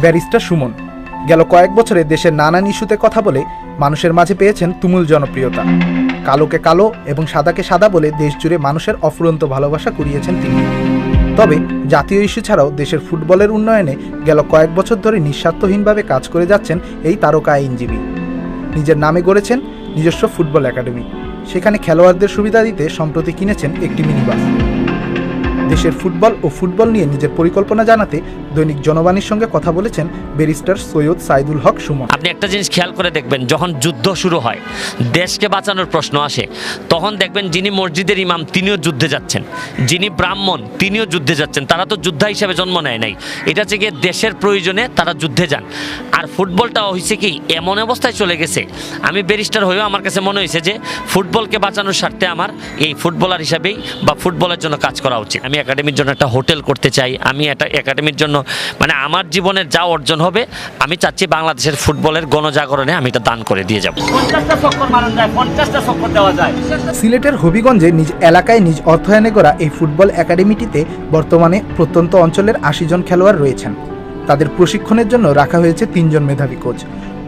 Barrister Suman. গেল কয়েক বছরে দেশের নানান ইস্যুতে কথা বলে মানুষের মাঝে পেয়েছেন তুমুল জনপ্রিয়তা। কালোকে কালো এবং সাদাকে সাদা বলে দেশ জুড়ে মানুষের অফুরন্ত ভালোবাসা কুড়িয়েছেন তিনি। তবে জাতীয় ইস্যু ছাড়াও দেশের ফুটবলের উন্নয়নে গেল কয়েক বছর ধরে নিঃস্বার্থহীনভাবে কাজ করে যাচ্ছেন এই তারকা আইনজীবী। নিজের নামে গড়েছেন নিজস্ব ফুটবল একাডেমি। সেখানে খেলোয়াড়দের সুবিধা দিতে সম্প্রতি কিনেছেন একটি মিনিবাস। দেশের ফুটবল ও ফুটবল নিয়ে নিজের পরিকল্পনা জানাতে দৈনিক জনবাণীর সঙ্গে কথা বলেছেন ব্যারিস্টার সৈয়দ সাইদুল হক সুমন। আপনি একটা জিনিস খেয়াল করে দেখবেন, যখন যুদ্ধ শুরু হয়, দেশকে বাঁচানোর প্রশ্ন আসে, তখন দেখবেন যিনি মসজিদের ইমাম, তিনিও যুদ্ধে যাচ্ছেন। যিনি ব্রাহ্মণ, তিনিও যুদ্ধে যাচ্ছেন। তারা তো যোদ্ধা হিসেবে জন্ম নেয় নাই। এটা হচ্ছে দেশের প্রয়োজনে তারা যুদ্ধে যান। আর ফুটবলটা হয়েছে কি, এমন অবস্থায় চলে গেছে, আমি ব্যারিস্টার হয়েও আমার কাছে মনে হয়েছে যে, ফুটবলকে বাঁচানোর স্বার্থে আমার এই ফুটবলার হিসাবেই বা ফুটবলের জন্য কাজ করা উচিত। আমি একাডেমির জন্য একটা হোটেল করতে চাই আমি একটা একাডেমির জন্য মানে আমার জীবনের যা অর্জন হবে আমি চাচ্ছি বাংলাদেশের ফুটবলের গণজাগরণে আমি এটা দান করে দিয়ে যাব। সিলেটের হবিগঞ্জে নিজ এলাকায় নিজ অর্থায়নে করা এই ফুটবল একাডেমিটিতে বর্তমানে প্রত্যন্ত অঞ্চলের আশি জন খেলোয়াড় রয়েছেন। তাদের প্রশিক্ষণের জন্য রাখা হয়েছে তিনজন মেধাবী কোচ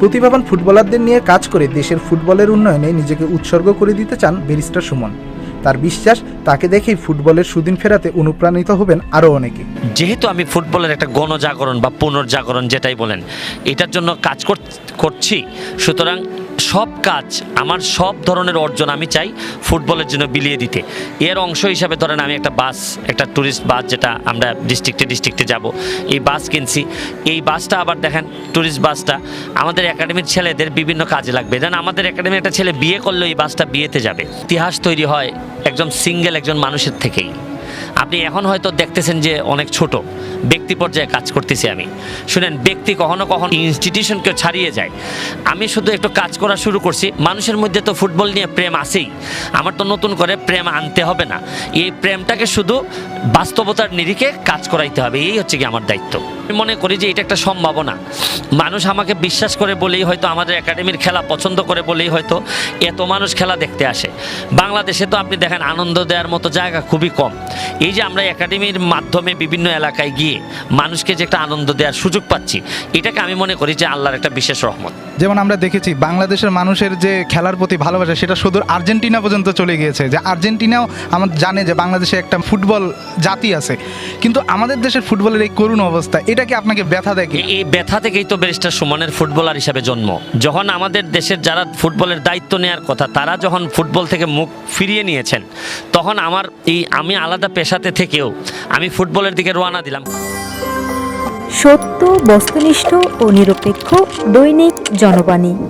প্রতিভাবান ফুটবলারদের নিয়ে কাজ করে দেশের ফুটবলের উন্নয়নে নিজেকে উৎসর্গ করে দিতে চান ব্যারিস্টার সুমন। তার বিশ্বাস, তাকে দেখেই ফুটবলের সুদিন ফেরাতে অনুপ্রাণিত হবেন আরও অনেকে। যেহেতু আমি ফুটবলের একটা গণজাগরণ বা পুনর্জাগরণ যেটাই বলেন, এটার জন্য কাজ কর- করছি, সুতরাং সব কাজ, আমার সব ধরনের অর্জন আমি চাই ফুটবলের জন্য বিলিয়ে দিতে। এর অংশ হিসাবে ধরেন আমি একটা বাস, একটা ট্যুরিস্ট বাস যেটা আমরা ডিস্ট্রিক্টে ডিস্ট্রিক্টে যাব, এই বাস কিনছি। এই বাসটা আবার দেখেন ট্যুরিস্ট বাসটা, আমাদের একাডেমির ছেলেদের বিভিন্ন কাজে লাগবে। যেন আমাদের একাডেমির একটা ছেলে বিয়ে করলেও এই বাসটা বিয়েতে যাবে। ইতিহাস তৈরি হয় একজন সিঙ্গেল একজন মানুষের থেকেই। আপনি এখন হয়তো দেখতেছেন যে অনেক ছোট। ব্যক্তি পর্যায়ে কাজ করতেছি আমি। শুনেন, ব্যক্তি কখনো কখনো ইনস্টিটিউশনকেও ছাড়িয়ে যায়। আমি শুধু একটু কাজ করা শুরু করছি। মানুষের মধ্যে তো ফুটবল নিয়ে প্রেম আছেই। আমার তো নতুন করে প্রেম আনতে হবে না। এই প্রেমটাকে শুধু বাস্তবতার নিরিখে কাজ করাইতে হবে। এই হচ্ছে কি আমার দায়িত্ব। আমি মনে করি যে এটা একটা সম্ভাবনা। মানুষ আমাকে বিশ্বাস করে বলেই হয়তো আমাদের একাডেমির খেলা পছন্দ করে বলেই হয়তো এত মানুষ খেলা দেখতে আসে। বাংলাদেশে তো আপনি দেখেন, আনন্দ দেওয়ার মতো জায়গা খুবই কম। এই যে আমরা একাডেমির মাধ্যমে বিভিন্ন এলাকায় গিয়ে মানুষকে যে একটা আনন্দ দেওয়ার সুযোগ পাচ্ছি এটাকে আমি মনে করি যে আল্লাহর একটা বিশেষ রহমত। যেমন আমরা দেখেছি বাংলাদেশের মানুষের যে খেলার প্রতি ভালোবাসা সেটা শুধু আর্জেন্টিনা পর্যন্ত চলে গিয়েছে। যে আর্জেন্টিনাও আমার জানে যে বাংলাদেশে একটা ফুটবল জাতি আছে। কিন্তু আমাদের দেশের ফুটবলের এই করুণ অবস্থা এটা কি আপনাকে ব্যথা দেয়? এ- এই ব্যথা থেকেই তো ব্যারিস্টার সুমনের ফুটবলার হিসাবে জন্ম। যখন আমাদের দেশের যারা ফুটবলের দায়িত্ব নেওয়ার কথা তারা যখন ফুটবল থেকে মুখ ফিরিয়ে নিয়েছেন তখন আমার এই আমি আলাদা পেশাতে থেকেও আমি ফুটবলের দিকে রওনা দিলাম। সত্য বস্তুনিষ্ঠ ও নিরপেক্ষ দৈনিক জনবাণী।